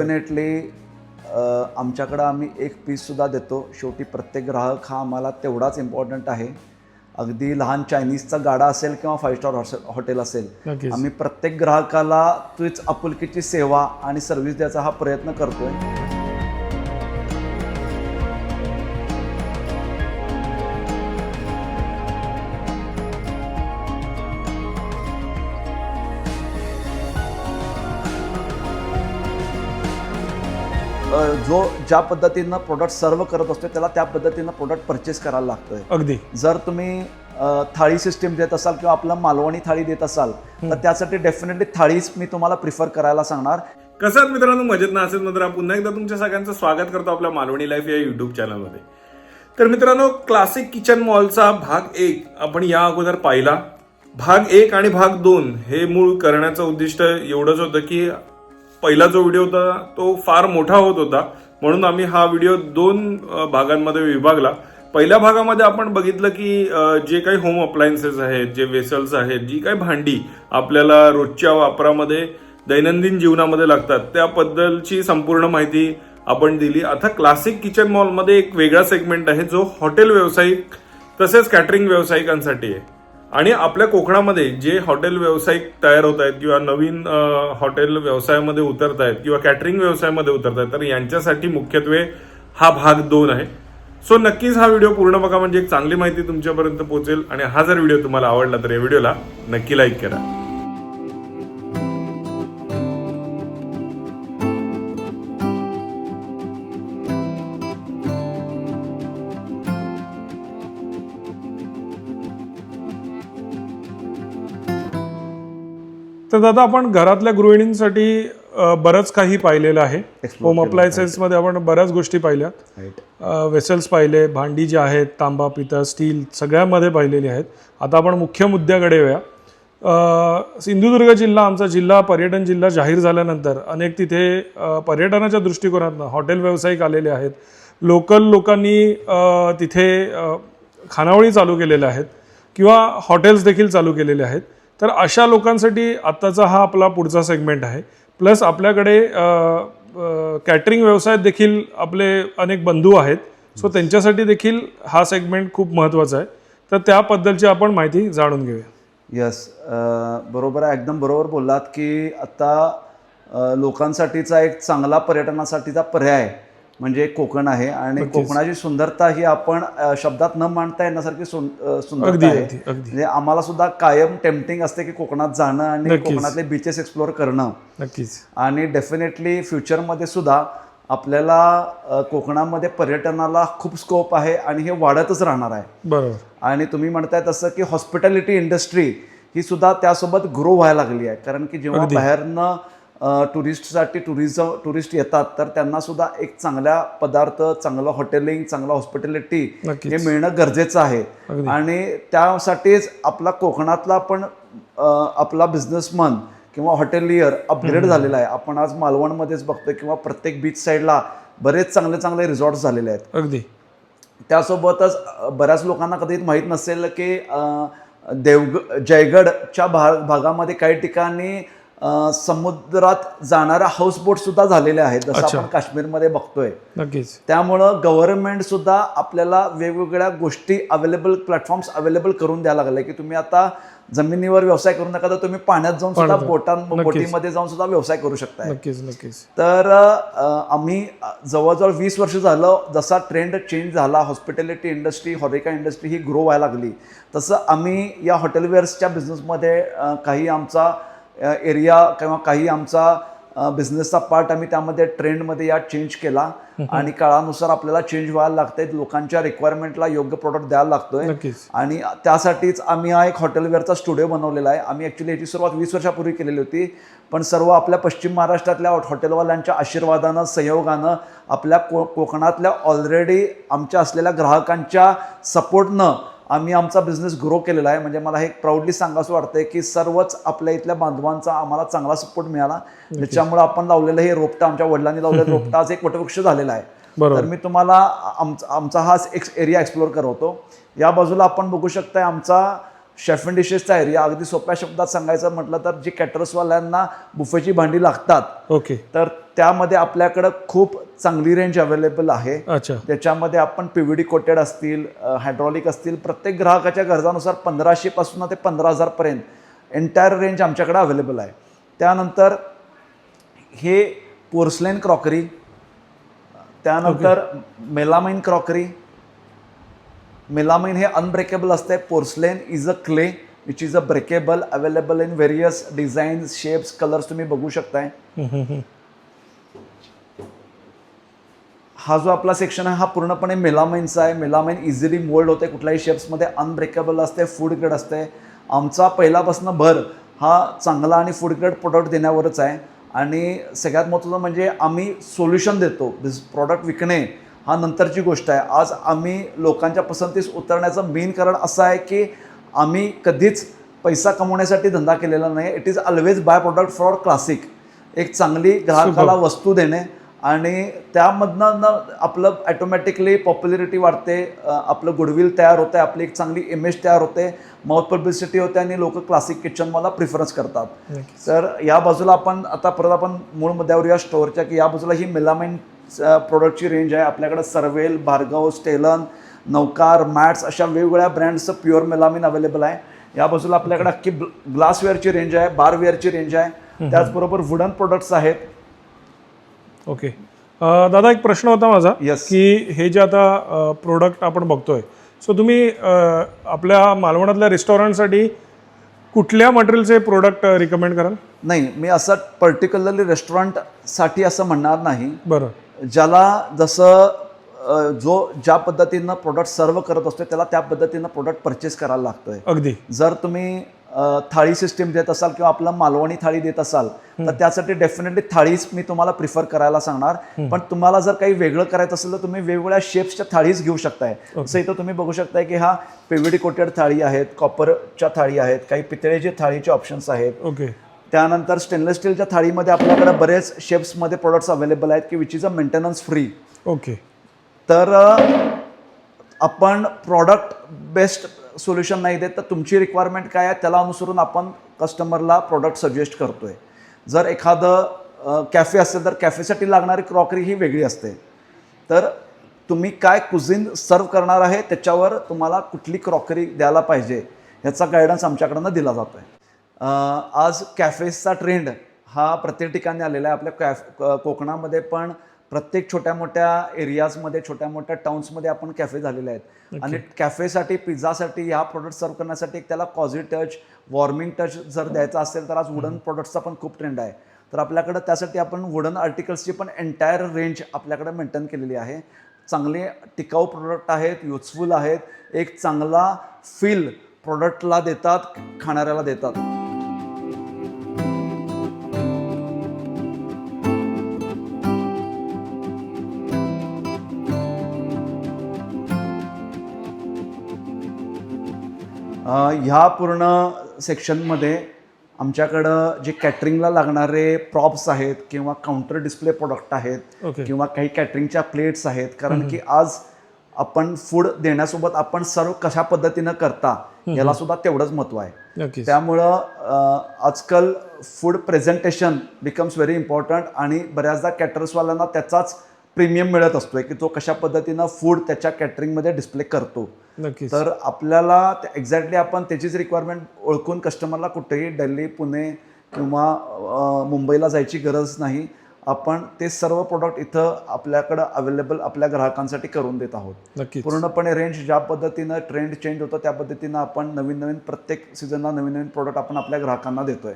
Definitely आमच्याकडं आम्ही एक पीससुद्धा देतो. शेवटी प्रत्येक ग्राहक हा आम्हाला तेवढाच इम्पॉर्टंट आहे. अगदी लहान चायनीजचा गाडा असेल किंवा फाईव्ह स्टार हॉटेल असेल आम्ही प्रत्येक ग्राहकाला तीच आपुलकीची सेवा आणि सर्व्हिस द्यायचा हा प्रयत्न करतोय. जो ज्या पद्धतीनं प्रोडक्ट सर्व करत असतो त्याला त्या पद्धतीनं प्रोडक्ट परचेस करायला लागतोय. अगदी. जर तुम्ही थाळी सिस्टीम देत असाल किंवा आपलं मालवणी थाळी देत असाल तर त्यासाठी डेफिनेटली थाळीच मी तुम्हाला प्रिफर करायला सांगणार. कसं आहेत मित्रांनो? मजेत ना? असेल मित्र पुन्हा एकदा तुमच्या सगळ्यांचं स्वागत करतो आपल्या मालवणी लाईफ या युट्यूब चॅनलमध्ये तर मित्रांनो क्लासिक किचन मॉलचा भाग एक आपण या अगोदर पाहिला. भाग एक आणि भाग दोन हे मूळ करण्याचं उद्दिष्ट एवढंच होतं की पहिला जो व्हिडिओ होता तो फार मोठा होत होता. म्हणून आम्ही हा व्हिडिओ दोन भागांमध्ये विभागला. पहिल्या भागामध्ये आपण बघितलं की जे काही होम अप्लायन्सेस आहेत जे वेसल्स आहेत जी काही भांडी आपल्याला रोजच्या वापरामध्ये दैनंदिन जीवनामध्ये लागतात त्याबद्दलची संपूर्ण माहिती आपण दिली. आता क्लासिक किचन मॉलमध्ये एक वेगळा सेगमेंट आहे जो हॉटेल व्यावसायिक तसेच कॅटरिंग व्यावसायिकांसाठी आहे. आणि आपल्या कोकणामध्ये जे हॉटेल व्यावसायिक तयार होत आहेत किंवा नवीन हॉटेल व्यवसायामध्ये उतरत आहेत किंवा कॅटरिंग व्यवसायामध्ये उतरत आहेत तर यांच्यासाठी मुख्यत्वे हा भाग दोन आहे. सो नक्कीच हा व्हिडिओ पूर्ण बघा म्हणजे एक चांगली माहिती तुमच्यापर्यंत पोहोचेल आणि हा जर व्हिडिओ तुम्हाला आवडला तर या व्हिडिओला नक्की लाईक करा. तर दादा आपण घरातल्या गृहिणींसाठी बरंच काही पाहिलेलं आहे. होम अप्लायन्सेसमध्ये आपण बऱ्याच गोष्टी पाहिल्या. वेसल्स पाहिले भांडी जी आहेत तांबा पितळ स्टील सगळ्यामध्ये पाहिलेली आहेत. आता आपण मुख्य मुद्द्याकडे येऊया. सिंधुदुर्ग जिल्हा आमचा जिल्हा पर्यटन जिल्हा जाहीर झाल्यानंतर अनेक तिथे पर्यटनाच्या दृष्टिकोनातून हॉटेल व्यावसायिक आलेले आहेत. लोकल लोकांनी तिथे खानावळी चालू केलेल्या आहेत किंवा हॉटेल्स देखील चालू केलेले आहेत. तर अशा लोकांसाठी आत्ताचा हा आपला पुढचा सेगमेंट आहे. प्लस आपल्याकडे कॅटरिंग व्यवसायात देखील आपले अनेक बंधू आहेत. सो त्यांच्यासाठी देखील हा सेगमेंट खूप महत्त्वाचा आहे. तर त्याबद्दलची आपण माहिती जाणून घेऊया. यस बरोबर आहे. एकदम बरोबर बोललात की आत्ता लोकांसाठीचा एक चांगला पर्यटनासाठीचा पर्याय म्हणजे कोकण आहे आणि कोकणाची सुंदरता ही आपण शब्दात न मांडता येण्यासारखी सुंदरता आहे. म्हणजे आम्हाला सुद्धा कायम टेम्पटिंग असते की कोकणात जाणं आणि. कोकणातले बीचेस एक्सप्लोअर करणं. नक्कीच. आणि डेफिनेटली फ्युचरमध्ये सुद्धा आपल्याला कोकणामध्ये पर्यटनाला खूप स्कोप आहे आणि हे वाढतच राहणार आहे. बरोबर. आणि तुम्ही म्हणताय तसं की हॉस्पिटॅलिटी इंडस्ट्री ही सुद्धा त्यासोबत ग्रो व्हायला लागली आहे. कारण की जेव्हा. बाहेरनं टुरिस्टसाठी टुरिझम टुरिस्ट येतात तर त्यांना सुद्धा एक चांगल्या पदार्थ चांगलं हॉटेलिंग चांगलं हॉस्पिटॅलिटी. हे मिळणं गरजेचं आहे. आणि त्यासाठीच आपला कोकणातला पण आपला बिझनेसमन किंवा हॉटेलियर अपग्रेड झालेला आहे. आपण आज मालवणमध्येच बघतोय किंवा प्रत्येक बीच साईडला बरेच चांगले चांगले रिसॉर्ट्स झालेले आहेत. अगदी. त्यासोबतच बऱ्याच लोकांना कधी माहीत नसेल की देवग जयगडच्या भाग भागामध्ये काही ठिकाणी समुद्रात जाणाऱ्या हाऊसबोट सुद्धा झालेल्या आहेत जसं अच्छा. आपण काश्मीरमध्ये बघतोय नक्कीच त्यामुळं गव्हर्नमेंट सुद्धा आपल्याला वेगवेगळ्या गोष्टी अवेलेबल प्लॅटफॉर्म्स अवेलेबल करून द्यायला लागले की तुम्ही आता जमिनीवर व्यवसाय करू नका तर तुम्ही पाण्यात जाऊन सुद्धा पाण्यात. बोटां नक्कीच. बोटीमध्ये जाऊन सुद्धा व्यवसाय करू शकताय नक्कीच नक्कीच तर अ, आम्ही जवळजवळ वीस वर्ष झालं जसा ट्रेंड चेंज झाला हॉस्पिटॅलिटी इंडस्ट्री हॉरेका इंडस्ट्री ही ग्रो व्हायला लागली तसं आम्ही या हॉटेलवेअर्सच्या बिझनेसमध्ये अ, काही आमचा एरिया किंवा काही आमचा बिझनेसचा पार्ट आम्ही त्यामध्ये ट्रेंडमध्ये या चेंज केला. आणि काळानुसार आपल्याला चेंज व्हायला लागतंय. लोकांच्या रिक्वायरमेंटला योग्य प्रोडक्ट द्यायला लागतोय. आणि त्यासाठीच आम्ही हा एक हॉटेलवेअरचा स्टुडिओ बनवलेला आहे. आम्ही ॲक्च्युली याची सुरुवात वीस वर्षापूर्वी केलेली होती. पण सर्व आपल्या पश्चिम महाराष्ट्रातल्या हॉटेलवाल्यांच्या आशीर्वादानं सहयोगानं आपल्या को कोकणातल्या ऑलरेडी आमच्या असलेल्या ग्राहकांच्या सपोर्टनं आम्ही आमचा बिझनेस ग्रो केलेला आहे. म्हणजे मला हे प्राऊडली सांगावं वाटतंय की सर्वच आपल्या इथल्या बांधवांचा आम्हाला चांगला सपोर्ट मिळाला. ज्याच्यामुळे आपण लावलेलं हे रोपटं आमच्या वडिलांनी लावलेलं रोपटं आज एक वटवृक्ष झालेला आहे. तर मी तुम्हाला आमचा आमचा हा एक एरिया एक्सप्लोअर करवतो या बाजूला आपण बघू शकताय आमचा शेफ अँड डिशेसचा एरिया अगदी सोप्या शब्दात सांगायचं म्हटलं तर जी कॅटरसवाल्यांना बुफेची भांडी लागतात ओके. तर त्यामध्ये आपल्याकडं खूप चांगली रेंज अवेलेबल आहे. अच्छा. त्याच्यामध्ये आपण पी व्ही डी कोटेड असतील हायड्रॉलिक असतील प्रत्येक ग्राहकाच्या गरजानुसार पंधराशेपासून ते पंधरा हजारपर्यंत एंटायर रेंज आमच्याकडे अवेलेबल आहे. त्यानंतर हे पोर्सलेन क्रॉकरी त्यानंतर मेलामाइन क्रॉकरी मेलामाइन हे अनब्रेकेबल असते porcelain is a clay which is a breakable available in various designs shapes colours तुम्ही बघू शकताय. हा जो आपला सेक्शन आहे हा पूर्णपणे मेलामाइनचा आहे. मेलामाइन इझिली मोल्ड होते. कुठल्याही शेप्समध्ये अनब्रेकेबल असते फूड ग्रेड असते. आमचा पहिल्यापासून भर हा चांगला आणि फूड ग्रेड प्रोडक्ट देण्यावरच आहे. आणि सगळ्यात महत्त्वाचं म्हणजे आम्ही सोल्युशन देतो. दिस प्रॉडक्ट विकणे हा नंतरची गोष्ट आहे. आज आम्ही लोकांच्या पसंतीस उतरण्याचं मेन कारण असं आहे की आम्ही कधीच पैसा कमवण्यासाठी धंदा केलेला नाही. It is always buy product for classic एक चांगली ग्राहकाला वस्तू देणे आणि त्यामधनं न आपलं ॲटोमॅटिकली पॉप्युलरिटी वाढते. आपलं गुडविल तयार होते. आपली एक चांगली इमेज तयार होते. माउथ पब्लिसिटी होते आणि लोक क्लासिक किचन मला प्रिफरन्स करतात. तर या बाजूला आपण आता परत आपण मूळ मुद्द्यावर या स्टोअरच्या की या बाजूला ही मेलामाइन प्रोडक्टची रेंज आहे. आपल्याकडे सर्वेल भार्गव स्टेलन नौकार मॅट्स अशा वेगवेगळ्या ब्रँड्सचं प्युअर मेलामिन अवेलेबल आहे. या बाजूला आपल्याकडे अख्खी ग्लासवेअरची रेंज आहे बारवेअरची रेंज आहे. त्याचबरोबर वुडन प्रोडक्ट्स आहेत. ओके. दादा एक प्रश्न होता माझा Yes. की हे जे आता प्रोडक्ट आपण बघतोय सो तुम्ही आपल्या मालवणातल्या रेस्टॉरंटसाठी कुठल्या मटेरियलचे प्रोडक्ट रिकमेंड कराल? नाही मी असं पर्टिक्युलरली रेस्टॉरंटसाठी असं म्हणणार नाही. बरं. ज्याला जसं जो ज्या पद्धतीनं प्रोडक्ट सर्व करत असतो त्याला त्या पद्धतीनं प्रोडक्ट परचेस करायला लागतोय. अगदी. जर तुम्ही थाळी सिस्टीम देत असाल किंवा आपलं मालवणी थाळी देत असाल तर त्यासाठी डेफिनेटली थाळीच मी तुम्हाला प्रिफर करायला सांगणार. पण तुम्हाला जर काही वेगळं करायचं असेल तर तुम्ही वेगवेगळ्या शेप्सच्या थाळीच घेऊ शकताय. जसं इथं तुम्ही बघू शकताय की हा पेविडी कोटेड थाळी आहेत कॉपरच्या थाळी आहेत काही पितळेचे थाळीचे ऑप्शन्स आहेत. ओके. त्यानंतर स्टेनलेस स्टीलच्या थाळीमध्ये आपल्याकडे बरेच शेप्समध्ये प्रोडक्ट्स अवेलेबल आहेत की which is a maintenance free okay तर आपण प्रॉडक्ट बेस्ट सोल्युशन नाही देत तर तुमची रिक्वायरमेंट काय आहे? त्याला अनुसरून आपण कस्टमरला प्रॉडक्ट सजेस्ट करतोय. जर एखादं कॅफे असेल तर कॅफेसाठी लागणारी क्रॉकरी ही वेगळी असते. तर तुम्ही काय कुझिन सर्व करणार आहे त्याच्यावर तुम्हाला कुठली क्रॉकरी द्यायला पाहिजे ह्याचा गायडन्स आमच्याकडनं दिला जातो आहे आज कॅफेजचा ट्रेंड हा प्रत्येक ठिकाणी आलेला आहे. आपल्या कॅफ कोकणामध्ये पण प्रत्येक छोट्या मोठ्या एरियाजमध्ये छोट्या मोठ्या टाउन्समध्ये आपण कॅफे झालेले आहेत. आणि कॅफेसाठी पिझ्झासाठी ह्या प्रोडक्ट सर्व करण्यासाठी एक त्याला कॉझी टच वॉर्मिंग टच जर द्यायचा असेल तर आज वुडन प्रोडक्ट्सचा पण खूप ट्रेंड आहे. तर आपल्याकडं त्यासाठी आपण वुडन आर्टिकल्सची पण एंटायर रेंज आपल्याकडे मेंटेन केलेली आहे. चांगले टिकाऊ प्रोडक्ट आहेत युजफुल आहेत. एक चांगला फील प्रोडक्टला देतात खाणाऱ्याला देतात. ह्या पूर्ण सेक्शनमध्ये आमच्याकडं जे कॅटरिंगला लागणारे प्रॉप्स आहेत किंवा काउंटर डिस्प्ले प्रोडक्ट आहेत ओके. किंवा काही कॅटरिंगच्या प्लेट्स आहेत कारण की आज आपण फूड देण्यासोबत आपण सर्व कशा पद्धतीनं करता याला सुद्धा तेवढंच महत्त्व आहे. नक्कीच. त्यामुळं आजकाल food presentation becomes very important आणि बऱ्याचदा कॅटरर्सवाल्यांना त्याचाच प्रीमियम मिळत असतोय की तो कशा पद्धतीनं फूड त्याच्या कॅटरिंगमध्ये डिस्प्ले करतो. तर आपल्याला एक्झॅक्टली आपण त्याचीच रिक्वायरमेंट ओळखून कस्टमरला कुठेही दिल्ली पुणे किंवा मुंबईला जायची गरज नाही. आपण ते सर्व प्रोडक्ट इथं आपल्याकडं अवेलेबल आपल्या ग्राहकांसाठी करून देत आहोत. पूर्णपणे रेंज ज्या पद्धतीनं ट्रेंड चेंज होतं त्या पद्धतीनं आपण नवीन नवीन प्रत्येक सीझनला नवीन नवीन प्रोडक्ट आपण आपल्या ग्राहकांना देतोय.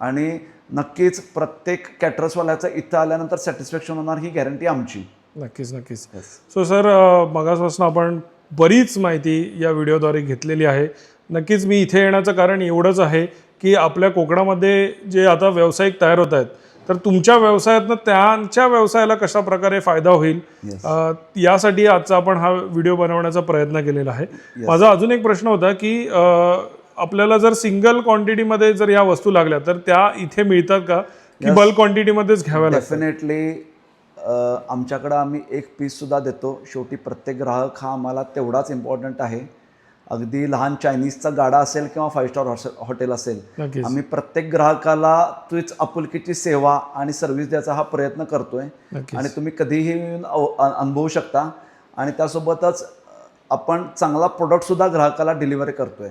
आणि नक्कीच प्रत्येक कॅटरसवाल्याचं इथं आल्यानंतर सॅटिस्फॅक्शन होणार ही गॅरंटी आमची. नक्कीच नक्कीच. सो सर मगासपासून आपण बरीच माहिती या व्हिडिओद्वारे घेतलेली आहे. नक्कीच मी इथे येण्याचं कारण एवढंच आहे की आपल्या कोकणामध्ये जे आता व्यावसायिक तयार होत आहेत तर तुमच्या व्यवसायातनं त्यांच्या व्यवसायाला कशा प्रकारे फायदा होईल Yes. यासाठी आजचा आपण हा व्हिडिओ बनवण्याचा प्रयत्न केलेला आहे. माझा अजून एक प्रश्न होता की अ, आपल्याला जर सिंगल क्वांटिटीमध्ये जर या वस्तू लागल्या तर त्या इथे मिळतात का? की बल्क क्वांटिटीमध्येच घ्याव्या लागतात? डेफिनेटली आमच्याकडं आम्ही एक पीस सुद्धा देतो. शेवटी प्रत्येक ग्राहक हा आम्हाला तेवढाच इम्पॉर्टंट आहे. अगदी लहान चायनीजचा गाडा असेल किंवा फाईव्ह स्टार हॉटेल असेल नक्कीच. आम्ही प्रत्येक ग्राहकाला तीच आपुलकीची सेवा आणि सर्व्हिस द्यायचा हा प्रयत्न करतोय. नक्कीच. आणि तुम्ही कधीही येऊन अव- अ- अनुभवू शकता. आणि त्यासोबतच आपण चांगला प्रोडक्टसुद्धा ग्राहकाला डिलिव्हरी करतोय.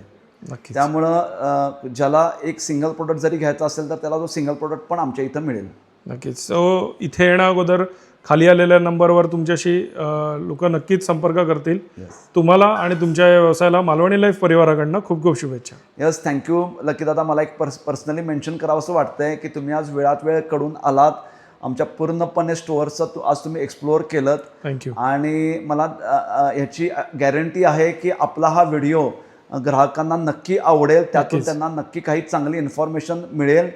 त्यामुळं ज्याला एक सिंगल प्रोडक्ट जरी घ्यायचा असेल तर त्याला तो सिंगल प्रोडक्ट पण आमच्या इथं मिळेल. नक्कीच. सो इथे येण्या अगोदर खाली आलेल्या नंबरवर तुमच्याशी लोक नक्कीच संपर्क करतील. तुम्हाला आणि तुमच्या व्यवसायाला मालवणी लाईफ परिवाराकडनं खूप खूप शुभेच्छा. यस थँक्यू लकी दादा मला एक पर्स पर्सनली मेन्शन करावं असं वाटतंय की तुम्ही आज वेळात वेळकडून आलात. आमच्या पूर्णपणे स्टोअरचं तू आज तुम्ही एक्सप्लोअर केलं थँक्यू आणि मला ह्याची गॅरंटी आहे की आपला हा व्हिडिओ ग्राहकांना नक्की आवडेल त्यातून त्यांना नक्की काही चांगली इन्फॉर्मेशन मिळेल.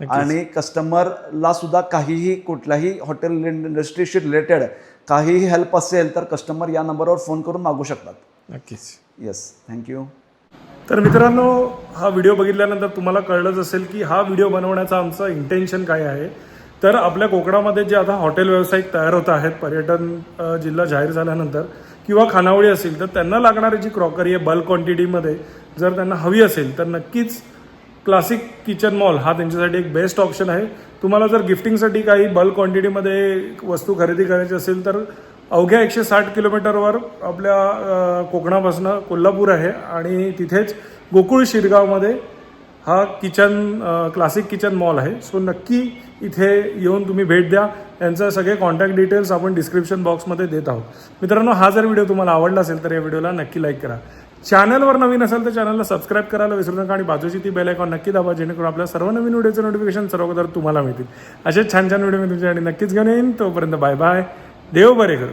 आणि कस्टमरला सुद्धा काहीही कुठल्याही हॉटेल इंडस्ट्रीशी रिलेटेड काहीही हेल्प असेल तर कस्टमर या नंबरवर फोन करून मागू शकतात. नक्कीच. येस थँक्यू तर मित्रांनो हा व्हिडिओ बघितल्यानंतर तुम्हाला कळलंच असेल की हा व्हिडिओ बनवण्याचं आमचं इंटेन्शन काय आहे. तर आपल्या कोकणामध्ये जे आता हॉटेल व्यावसायिक तयार होत आहेत पर्यटन जिल्हा जाहीर झाल्यानंतर किंवा खानावळी असेल तर त्यांना लागणारी जी क्रॉकरी आहे बल्क क्वांटिटीमध्ये जर त्यांना हवी असेल तर नक्कीच क्लासिक किचन मॉल हा त्यांच्यासाठी एक बेस्ट ऑप्शन आहे. तुम्हाला जर गिफ्टिंगसाठी काही बल्क क्वांटिटीमध्ये वस्तू खरेदी करायची असेल तर अवघ्या एकशे साठ किलोमीटरवर आपल्या कोकणापासून कोल्हापूर आहे आणि तिथेच गोकुळ शिरगावमध्ये हा किचन क्लासिक किचन मॉल आहे. सो नक्की इथे येऊन तुम्ही भेट द्या. त्यांचं सगळे कॉन्टॅक्ट डिटेल्स आपण डिस्क्रिप्शन बॉक्समध्ये देत आहोत. मित्रांनो हा जर व्हिडिओ तुम्हाला आवडला असेल तर या व्हिडिओला नक्की लाईक करा. चॅनलवर नवीन असेल तर चॅनलला सबस्क्राईब करायला विसरू नका आणि बाजूची ती बेल आयकॉन नक्की दाबा जेणेकरून आपल्या सर्व नवीन व्हिडिओचे नोटिफिकेशन सर्वप्रथम तुम्हाला मिळतील. असेच छान छान व्हिडिओ मी तुमच्यासाठी नक्कीच घेऊन येईन. तोपर्यंत बाय बाय देव बरे करू.